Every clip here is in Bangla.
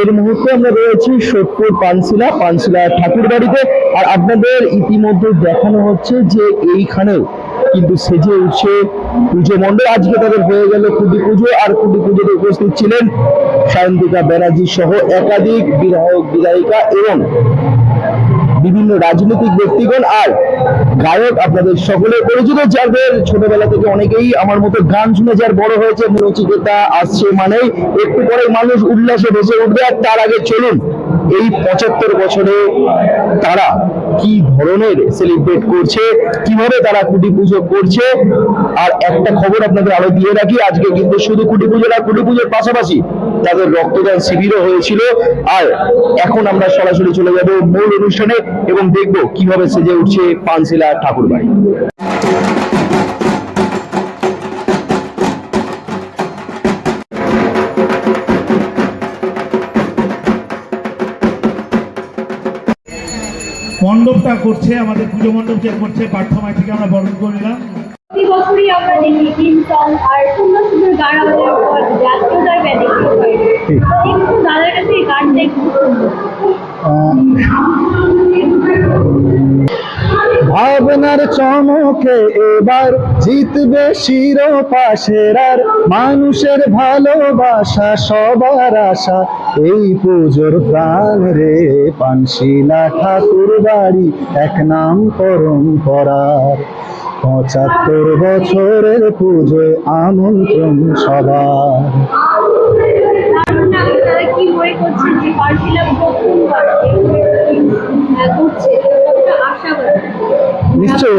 এর মুহূর্তে আমরা রয়েছি সোদপুর পানশিলা পানশিলা ঠাকুর বাড়িতে। আর আপনাদের ইতিমধ্যে দেখানো হচ্ছে যে এইখানেও কিন্তু সেজে উঠছে পুজো মণ্ডল আজকে তাদের হয়ে গেল কুটি পুজো, আর কুটি পুজোতে উপস্থিত ছিলেন সায়ন্তিকা ব্যানার্জি সহ একাধিক বিধায়ক, বিধায়িকা এবং বিভিন্ন রাজনৈতিক ব্যক্তিগণ আর গায়ক আপনাদের সকলে পরিচিত, যাদের ছোটবেলা থেকে অনেকেই আমার মতো গান শুনে যার বড় হয়েছে নচিকেতা আসছে মানেই একটু পরে মানুষ উল্লাসে ভেসে উঠবে আর তার আগে চলুন এই পঁচাত্তর বছরে তারা কি ধরনের সেলিব্রেট করছে, কীভাবে তারা কুটি পুজো করছে, আর একটা খবর আপনাদের আরও দিয়ে রাখি, আজকে কিন্তু শুধু কুটি পুজো না, কুটি পুজোর পাশাপাশি তাদের রক্তদান শিবিরও হয়েছিল, আর এখন আমরা সরাসরি চলে যাব মূল অনুষ্ঠানে এবং দেখব কীভাবে সেজে উঠছে পানশিলা ঠাকুর বাড়ি মণ্ডপটা করছে আমাদের পুজো মণ্ডপ যে করছে প্রার্থনা থেকে আমরা বরণ করে নিলাম। প্রতি বছরই আমরা দেখি তিন সং আর সুন্দর সুন্দর গান আমাদের জাতীয় জাতীয়তার ব্যাধিত হয়। তো দাদার কাছে এই গানটা একটু শুনব ভাবনার চমকে এবার জিতবে শিরোপা সেরার মানুষের ভালোবাসা, সবার আশা। এই পুজোর প্রাণ রে, পানশিলা ঠাকুর বাড়ি, এক নাম পরম্পরার। পঁচাত্তর বছরের পুজোয় আমন্ত্রণ সবার।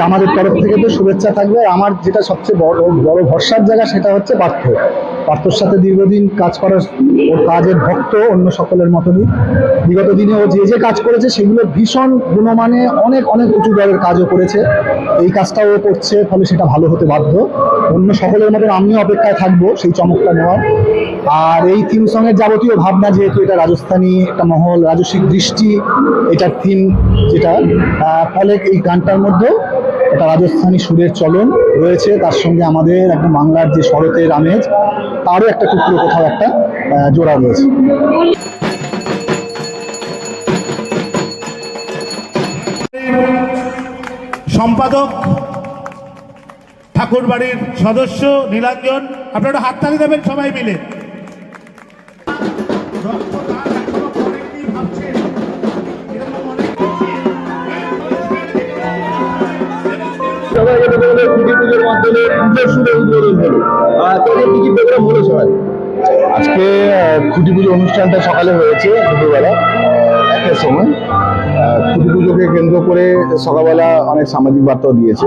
আমাদের তরফ থেকে তো শুভেচ্ছা থাকবে। আমার যেটা সবচেয়ে বড় বড় ভরসার জায়গা সেটা হচ্ছে পার্থ। পার্থর সাথে দীর্ঘদিন কাজ করার ওর কাজের ভক্ত অন্য সকলের মতনই। বিগত দিনে ও যে যে কাজ করেছে সেগুলো ভীষণ গুণমানে অনেক অনেক উঁচু দরের কাজও করেছে। এই কাজটাও ও করছে, ফলে সেটা ভালো হতে বাধ্য। অন্য সকলের মতন আমিও অপেক্ষায় থাকব সেই চমকটা নেওয়ার। আর এই থিম সঙ্গের যাবতীয় ভাবনা যেহেতু এটা রাজস্থানী, একটা মহল রাজস্বিক দৃষ্টি, এটার থিম যেটা ফলে এই গানটার মধ্যেও একটা রাজস্থানী সুরের চলন রয়েছে। তার সঙ্গে আমাদের একদম বাংলার যে শরতের আমেজ, তারও একটা টুকরো কোথাও একটা জোড়া রয়েছে। সম্পাদক ঠাকুর বাড়ির সদস্য নীলাঞ্জন, আপনারা হাত তালি দেবেন সবাই মিলে। খুঁটি পুজোর মাধ্যমে আজকে খুঁটি পুজো অনুষ্ঠানটা সকালে হয়েছে, দুপুরবেলা একটার সময়। খুঁটি পুজোকে কেন্দ্র করে সকালবেলা অনেক সামাজিক বার্তাও দিয়েছে।